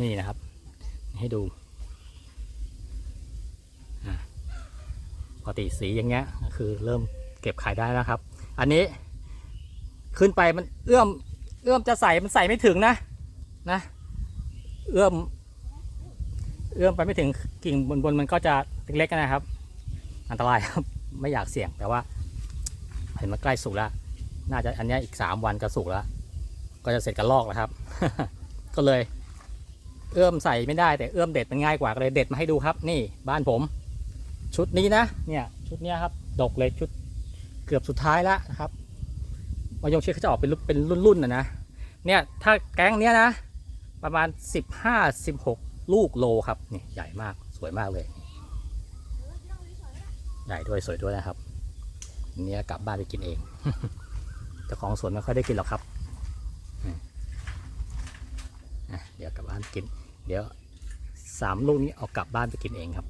นี่นะครับ ให้ดูปกติสีอย่างเงี้ยคือเริ่มเก็บขายได้แล้วครับ อันนี้ขึ้นไปมันเอื้อมเอื้อมจะใส่มันใส่ไม่ถึงนะนะเอื้อมเอื้อมไปไม่ถึงกิ่งบนบนมันก็จะเล็กๆนะครับ อันตรายครับไม่อยากเสี่ยงแต่ว่าเห็นมันใกล้สุกแล้ว น่าจะอันนี้อีกสามวันจะสุกแล้ว ก็จะเสร็จกันลอกแล้วครับ ก็เลย เอื้อมใส่ไม่ได้แต่เอื้อมเด็ดมันง่ายกว่าก็เลยเด็ดมาให้ดูครับ นี่บ้านผม ชุดนี้นะเนี่ยชุดเนี้ยครับดกเลยชุดเกือบสุดท้ายแล้วนะครับมายงชิดเขาจะออกเป็นรุ่นเป็นรุ่นๆนะนะเนี่ยถ้าแก๊งเนี้ยนะ ประมาณสิบห้าสิบหกลูกโลครับนี่ใหญ่มากสวยมากเลย ใหญ่ด้วยสวยด้วยนะครับอันนี้กลับบ้านไปกินเองเจ้าของสวนไม่ค่อยได้กินหรอกครับอืมอะ เดี๋ยวกลับบ้านกิน เดี๋ยวสามลูกนี้เอากลับบ้านไปกินเองครับ